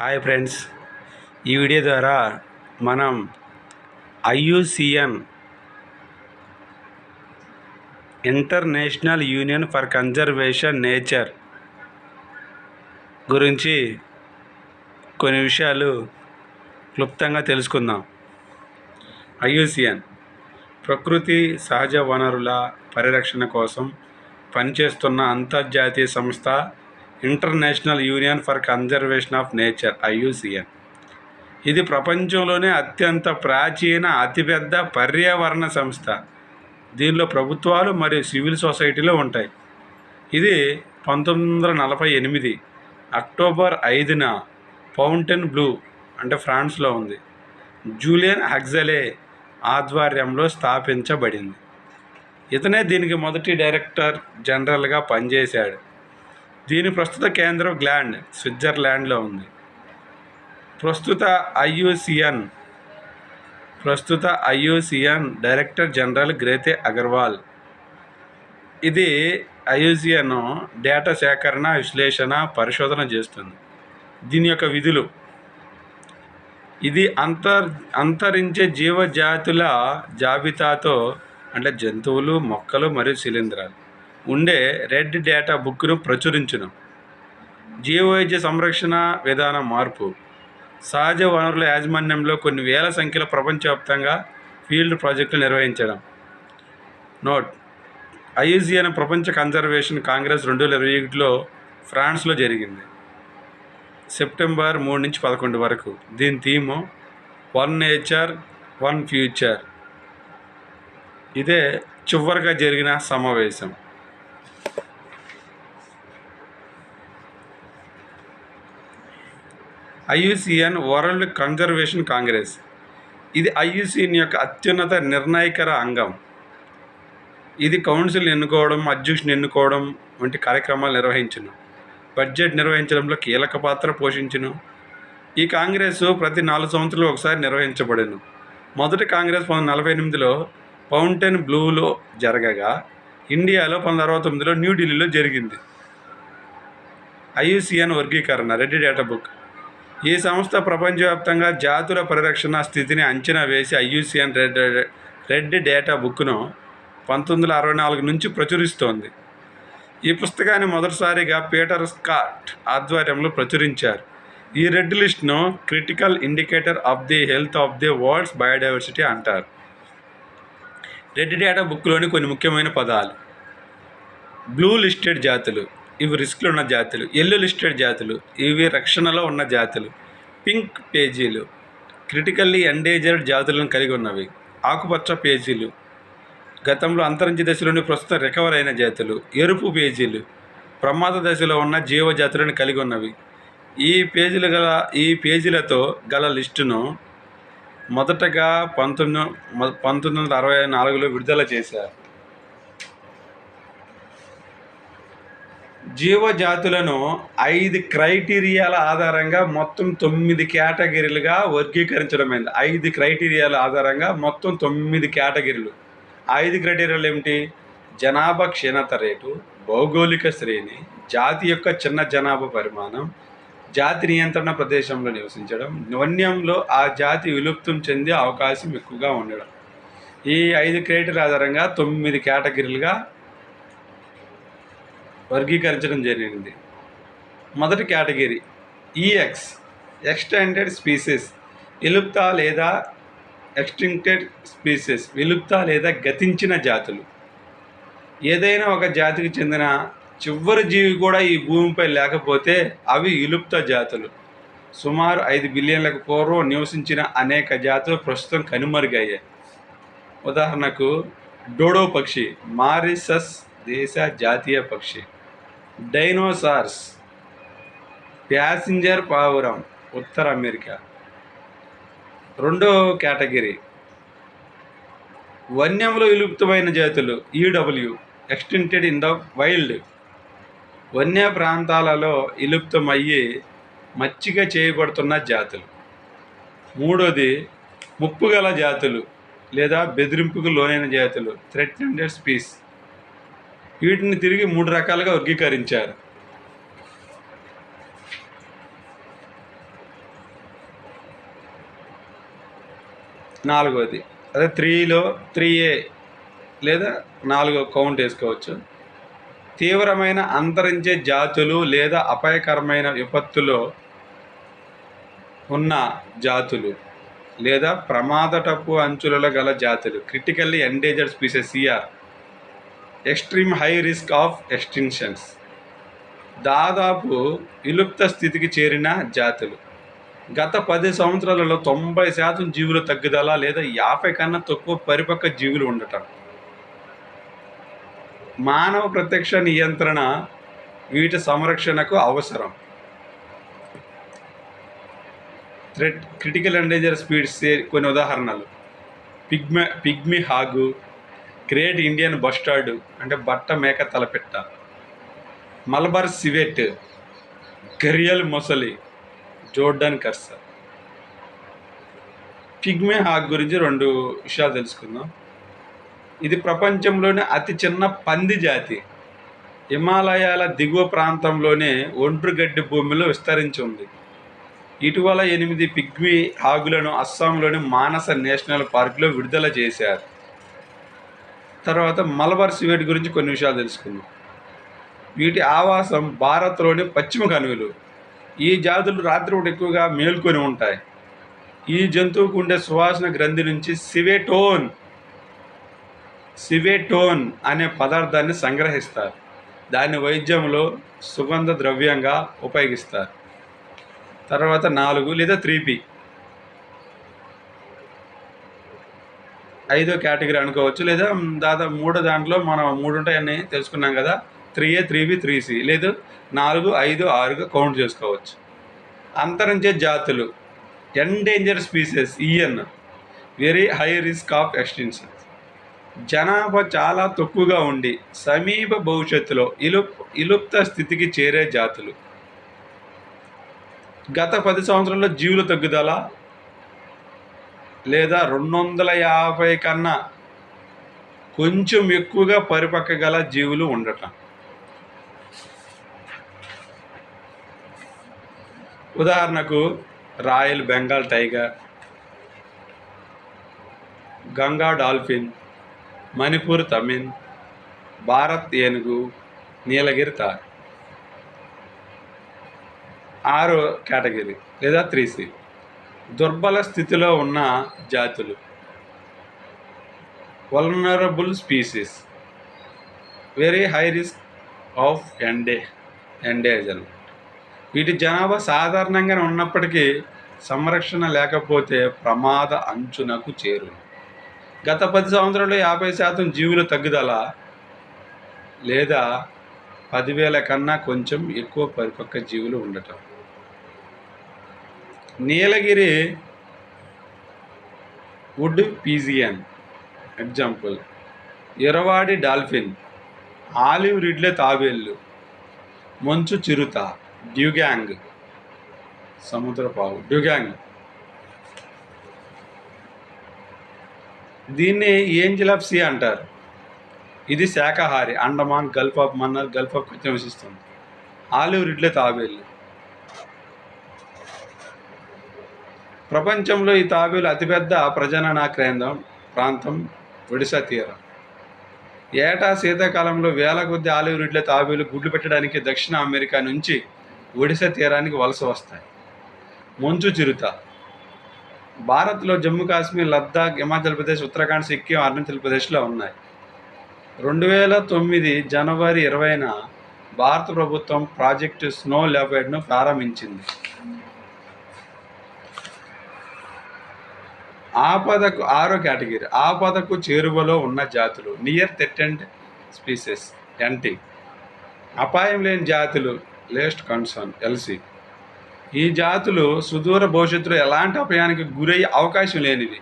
Hi friends. ఈ video ద్వారా మనం IUCN international union for conservation nature గురించి కొన్ని విషయాలు క్లుప్తంగా తెలుసుకుందాం. ఐయుసిఎన్ ప్రకృతి సహజ వనరుల పరిరక్షణ కోసం పనిచేస్తున్న అంతర్జాతీయ సంస్థ international union for conservation of nature IUCN ఇది ప్రపంచంలోనే అత్యంత ప్రాచీన అతిపెద్ద పర్యావరణ సంస్థ. దీనిలో ప్రభుత్వాలు మరియు సివిల్ సొసైటీలు ఉంటాయి. ఇది పంతొమ్మిది వందల నలభై ఎనిమిది అక్టోబర్ ఐదున ఫౌంటైన్ బ్లూ అంటే ఫ్రాన్స్లో ఉంది. జూలియన్ హగ్జలే ఆధ్వర్యంలో స్థాపించబడింది. ఇతనే దీనికి మొదటి డైరెక్టర్ జనరల్గా పనిచేశాడు. దీని ప్రస్తుత కేంద్రం గ్లాండ్ స్విట్జర్లాండ్లో ఉంది. ప్రస్తుత ఐయుసిఎన్ ప్రస్తుత IUCN director general Grethe Agarwal. ఇది ఐయుసిఎన్ డేటా సేకరణ విశ్లేషణ పరిశోధన చేస్తుంది. దీని యొక్క విధులు. ఇది అంతర్ అంతరించే జీవజాతుల జాబితాతో అంటే జంతువులు మొక్కలు మరియు శిలీంధ్రాలు. ఉండే రెడ్ డేటా బుక్ను ప్రచురించను. జీవవైద్య సంరక్షణ విధానం మార్పు. సహజ వనరుల యాజమాన్యంలో కొన్ని వేల సంఖ్యలో ప్రపంచవ్యాప్తంగా ఫీల్డ్ ప్రాజెక్టులు నిర్వహించడం. నోట్. ఐయుజిఎన్ ప్రపంచ కన్జర్వేషన్ కాంగ్రెస్ రెండు వేల ఇరవై ఒకటిలో ఫ్రాన్స్లో జరిగింది. సెప్టెంబర్ మూడు నుంచి పదకొండు వరకు. దీని theme one nature one future. ఇదే చివరిగా జరిగిన సమావేశం. IUCN world conservation congress. ఇది ఐయుసిఎన్ యొక్క అత్యున్నత నిర్ణాయకర అంగం. ఇది కౌన్సిల్ ఎన్నుకోవడం అధ్యక్షుని ఎన్నుకోవడం వంటి కార్యక్రమాలు నిర్వహించును. బడ్జెట్ నిర్వహించడంలో కీలక పాత్ర పోషించును. ఈ కాంగ్రెస్ ప్రతి నాలుగు సంవత్సరాలు ఒకసారి నిర్వహించబడను. మొదటి కాంగ్రెస్ పంతొమ్మిది నలభై ఎనిమిదిలో ఫౌంటైన్ బ్లూలో జరగగా ఇండియాలో పంతొమ్మిది అరవై తొమ్మిదిలో న్యూఢిల్లీలో జరిగింది. ఐయుసిఎన్ వర్గీకరణ రెడ్డి డేటా బుక్. ఈ సంస్థ ప్రపంచవ్యాప్తంగా జాతుల పరిరక్షణ స్థితిని అంచనా వేసి ఐయుసిఎన్ రెడ్ రెడ్ డేటా బుక్ను పంతొమ్మిది వందల అరవై నాలుగు నుంచి ప్రచురిస్తోంది. ఈ పుస్తకాన్ని మొదటిసారిగా పీటర్ స్కాట్ ఆధ్వర్యంలో ప్రచురించారు. ఈ red లిస్ట్ను critical indicator of the health of the world's biodiversity అంటారు. రెడ్ డేటా బుక్లోని కొన్ని ముఖ్యమైన పదాలు. బ్లూ లిస్టెడ్ జాతులు. ఇవి రిస్క్లో ఉన్న జాతులు. ఎల్లో లిస్టెడ్ జాతులు. ఇవి రక్షణలో ఉన్న జాతులు. పింక్ పేజీలు. క్రిటికల్లీ ఎండేంజర్డ్ జాతులను కలిగి ఉన్నవి. ఆకుపచ్చ పేజీలు. గతంలో అంతరించి దశలోని ప్రస్తుతం రికవర్ అయిన జాతులు. ఎరుపు పేజీలు. ప్రమాద దశలో ఉన్న జీవజాతులను కలిగి ఉన్నవి. ఈ పేజీలు గల ఈ పేజీలతో గల లిస్టును మొదటగా పంతొమ్మిది పంతొమ్మిది వందల అరవై నాలుగులో విడుదల చేశారు. జీవజాతులను ఐదు క్రైటీరియాల ఆధారంగా మొత్తం తొమ్మిది కేటగిరీలుగా వర్గీకరించడమైంది. ఐదు క్రైటీరియాల ఆధారంగా మొత్తం తొమ్మిది కేటగిరీలు. ఐదు క్రైటీరియాలు ఏమిటి? జనాభా క్షీణత రేటు భౌగోళిక శ్రేణి జాతి యొక్క చిన్న జనాభా పరిమాణం జాతి నియంత్రణ ప్రదేశంలో నివసించడం వన్యంలో ఆ జాతి విలుప్తం చెందే అవకాశం ఎక్కువగా ఉండడం. ఈ ఐదు క్రైటీరియా ఆధారంగా తొమ్మిది కేటగిరీలుగా వర్గీకరించడం జరిగింది. మొదటి కేటగిరీ ఈఎక్స్ ఎక్స్టెండెడ్ స్పీసెస్ విలుప్త లేదా ఎక్స్టింక్టెడ్ స్పీసెస్ విలుప్త లేదా గతించిన జాతులు. ఏదైనా ఒక జాతికి చెందిన చివరి జీవి కూడా ఈ భూమిపై లేకపోతే అవి విలుప్త జాతులు. సుమారు ఐదు బిలియన్లకు పూర్వం నివసించిన అనేక జాతులు ప్రస్తుతం కనుమరుగయ్యాయి. ఉదాహరణకు డోడో పక్షి మారిసస్ దేశ జాతీయ పక్షి. డైనోసార్స్. ప్యాసింజర్ పావురం ఉత్తర అమెరికా. రెండో కేటగిరీ. వన్యంలో విలుప్తమైన జాతులు EW extended in the wild. వన్య ప్రాంతాలలో విలుప్తమయ్యి మచ్చిక చేయబడుతున్న జాతులు. మూడోది ముప్పుగల జాతులు లేదా బెదిరింపుకు లోనైన జాతులు థ్రెటెండెడ్ స్పీస్. వీటిని తిరిగి మూడు రకాలుగా వర్గీకరించారు. నాలుగోది అదే త్రీలో త్రీ ఏ లేదా నాలుగో కౌంట్ వేసుకోవచ్చు. తీవ్రమైన అంతరించే జాతులు లేదా అపాయకరమైన విపత్తులో ఉన్న జాతులు లేదా ప్రమాద టప్పు అంచులలో గల జాతులు. Critically endangered species CR extreme high risk of extinctions దాదాపు విలుప్త స్థితికి చేరిన జాతులు. గత పది సంవత్సరాలలో తొంభై శాతం జీవుల తగ్గుదల లేదా యాభై కన్నా తక్కువ పరిపక్వ జీవులు ఉండటం. మానవ ప్రత్యక్ష నియంత్రణ వీటి సంరక్షణకు అవసరం. థ్రెట్ క్రిటికల్ ఎండేంజర్ స్పీడ్స్ కొన్ని ఉదాహరణలు. పిగ్మ పిగ్మి హాగు గ్రేట్ ఇండియన్ బస్టార్డు అంటే బట్ట మేక తలపెట్ట. మలబార్ సివెట్ గరియల్ మొసలి జోర్డన్ కర్స పిగ్మే హాగ్ గురించి రెండు విషయాలు తెలుసుకుందాం. ఇది ప్రపంచంలోనే అతి చిన్న పంది జాతి. హిమాలయాల దిగువ ప్రాంతంలోనే ఒండ్రుగడ్డి భూమిలో విస్తరించి ఉంది. ఇటీవల ఎనిమిది పిగ్మీ హాగులను అస్సాంలోని మానస నేషనల్ పార్కులో విడుదల చేశారు. తర్వాత మలబార్ సివేట్ గురించి కొన్ని విషయాలు తెలుసుకుందాం. వీటి ఆవాసం భారత్లోని పశ్చిమ కనువులు. ఈ జాతులు రాత్రిపూట ఎక్కువగా మేల్కొని ఉంటాయి. ఈ జంతువుకు ఉండే సువాసన గ్రంథి నుంచి సివేటోన్ సివేటోన్ అనే పదార్థాన్ని సంగ్రహిస్తారు. దాన్ని వైద్యంలో సుగంధ ద్రవ్యంగా ఉపయోగిస్తారు. తర్వాత నాలుగు లేదా త్రీపి ఐదో కేటగిరీ అనుకోవచ్చు. లేదా దాదాపు మూడో దాంట్లో మనం మూడు ఉంటాయని తెలుసుకున్నాం కదా. Three A three B three C. లేదు నాలుగు ఐదు ఆరుగా కౌంట్ చేసుకోవచ్చు. అంతరించే జాతులు. Endanger species EN very high risk of extension జనాభా చాలా తక్కువగా ఉండి సమీప భవిష్యత్తులో ఇలుప్ ఇలుప్త స్థితికి చేరే జాతులు. గత పది సంవత్సరంలో జీవుల తగ్గుదల లేదా రెండు వందల యాభై కన్నా కొంచెం ఎక్కువగా పరిపక్క గల జీవులు ఉండటం. ఉదాహరణకు royal Bengal tiger Ganga dolphin Manipur తమిన్ Bharat ఏనుగు నీలగిరి తార్. ఆరో కేటగిరీ లేదా త్రీ సి. దుర్బల స్థితిలో ఉన్న జాతులు. Vulnerable species very high risk of ఎండే ఎండేజన్ వీటి జనాభా సాధారణంగానే ఉన్నప్పటికీ సంరక్షణ లేకపోతే ప్రమాద అంచునకు చేరు గత పది సంవత్సరాల్లో యాభై శాతం జీవుల తగ్గుదల లేదా పదివేల కన్నా కొంచెం ఎక్కువ పరిపక్వ జీవులు ఉండటం. Nilgiri wood pigeon. Example Irrawaddy dolphin. Olive ridley తాబేళ్ళు మంచు చిరుత. డ్యూగ్యాంగ్ సముద్రపావు. డ్యూగ్యాంగ్ దీన్ని ఏంజిల్ ఆఫ్ సీ అంటారు. ఇది శాకాహారి Andaman gulf of Mannar gulf of కృత్యం నివసిస్తుంది ఆలివ్ రిడ్లే తాబేళ్ళు ప్రపంచంలో ఈ తాబేలు అతిపెద్ద ప్రజనన కేంద్రం ప్రాంతం ఒడిశా తీరం. ఏటా శీతాకాలంలో వేల కొద్ది ఆలివ్ రిడ్ల తాబేలు గుడ్లు పెట్టడానికి దక్షిణ అమెరికా నుంచి ఒడిశా తీరానికి వలస వస్తాయి. మంచు చిరుత. భారత్లో జమ్మూ కాశ్మీర్ లద్దాఖ్ హిమాచల్ ప్రదేశ్ ఉత్తరాఖండ్ సిక్కిం అరుణాచల్ ప్రదేశ్లో ఉన్నాయి. రెండు వేల తొమ్మిది జనవరి ఇరవైన భారత ప్రభుత్వం ప్రాజెక్టు స్నో లెపర్డ్ను ప్రారంభించింది. ఆపదకు ఆరో కేటగిరీ. ఆపదకు చేరువలో ఉన్న జాతులు. నియర్ థెటెండ్ స్పీసెస్ ఎన్టీ అపాయం లేని జాతులు. లేస్ట్ కన్సర్న్ ఎల్సి ఈ జాతులు సుదూర భవిష్యత్తులో ఎలాంటి అపాయానికి గురయ్యే అవకాశం లేనివి.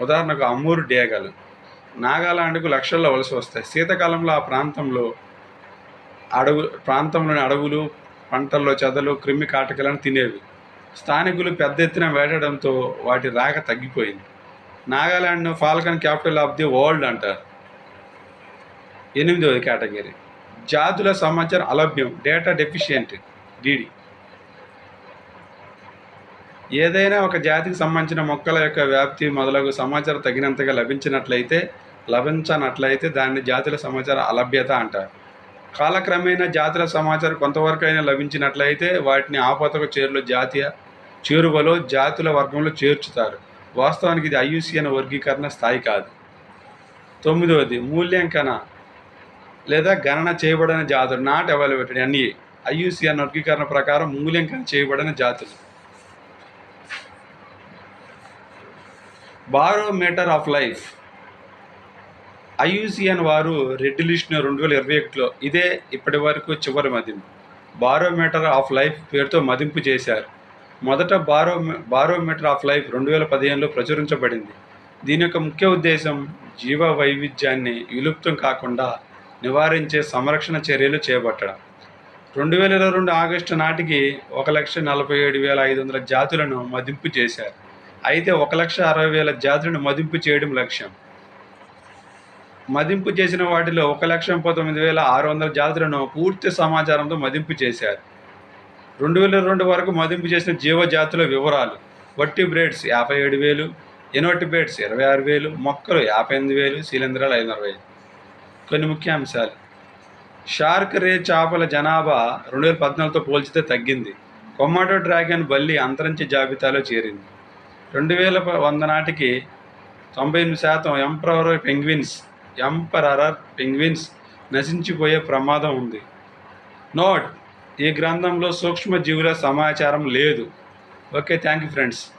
ఉదాహరణకు అమ్మూరు డేగలు. నాగాలాండ్కు లక్షల్లో వలస వస్తాయి. శీతాకాలంలో ఆ ప్రాంతంలో అడవు ప్రాంతంలోని అడవులు పంటల్లో చెదలు క్రిమి కాటకలను తినేవి. స్థానికులు పెద్ద ఎత్తున వేటడంతో వాటి రాక తగ్గిపోయింది. నాగాలాండ్ను falcon capital of the world అంటారు. ఎనిమిదవది కేటగిరీ. జాతుల సమాచారం అలభ్యం డేటా డెఫిషియంట్ డీడి. ఏదైనా ఒక జాతికి సంబంధించిన మొక్కల యొక్క వ్యాప్తి మొదలగు సమాచారం తగినంతగా లభించినట్లయితే లభించనట్లయితే దాన్ని జాతుల సమాచార అలభ్యత అంటారు. కాలక్రమేణా జాతుల సమాచారం కొంతవరకైనా లభించినట్లయితే వాటిని ఆపదకు చేరులో జాతీయ చేరువలో జాతుల వర్గంలో చేర్చుతారు. వాస్తవానికి ఇది ఐయుసిఎన్ వర్గీకరణ స్థాయి కాదు. తొమ్మిదవది మూల్యాంకన లేదా గణన చేయబడిన జాతులు నాట్ అవైలబిలిటీ అన్ని ఐయుసిఎన్ వర్గీకరణ ప్రకారం మూల్యాంకన చేయబడిన జాతులు. బారోమీటర్ ఆఫ్ లైఫ్ ఐయుసిఎన్ వారు రెడ్ లిస్ట్ను రెండు వేల ఇరవై ఒకటిలో ఇదే ఇప్పటి వరకు చివరి మదింపు. బారోమీటర్ ఆఫ్ లైఫ్ పేరుతో మదింపు చేశారు. మొదట బారో బారోమీటర్ ఆఫ్ లైఫ్ రెండు వేల పదిహేనులో ప్రచురించబడింది. దీని యొక్క ముఖ్య ఉద్దేశం జీవ వైవిధ్యాన్ని విలుప్తం కాకుండా నివారించే సంరక్షణ చర్యలు చేపట్టడం. రెండు వేల ఇరవై రెండు ఆగస్టు నాటికి ఒక లక్ష నలభై ఏడు వేల ఐదు వందల జాతులను మదింపు చేశారు. అయితే ఒక లక్ష అరవై వేల జాతులను మదింపు చేయడం లక్ష్యం. మదింపు చేసిన వాటిలో ఒక లక్ష పంతొమ్మిది వేల ఆరు వందల జాతులను పూర్తి సమాచారంతో మదింపు చేశారు. రెండు వేల రెండు వరకు మదింపు చేసిన జీవజాతుల వివరాలు వట్టి బ్రేడ్స్ యాభై ఏడు వేలు ఇన్వర్టిబ్రేట్స్ ఇరవై ఆరు వేలు మొక్కలు యాభై ఎనిమిది వేలు శిలీంధ్రాలు ఐదు కొన్ని ముఖ్య అంశాలు. షార్క్ రే చేపల జనాభా రెండు వేల పద్నాలుగుతో పోల్చితే తగ్గింది. కొమాటో డ్రాగన్ బల్లి అంతరించి జాబితాలో చేరింది. రెండు వేల వంద నాటికి తొంభై ఎనిమిది శాతం ఎంప్రవర్ పెంగ్విన్స్ ఎంపరర్ పెంగ్విన్స్ నశించిపోయే ప్రమాదం ఉంది. నోట్ ఈ గ్రంథంలో సూక్ష్మజీవుల సమాచారం లేదు. Okay thank you friends.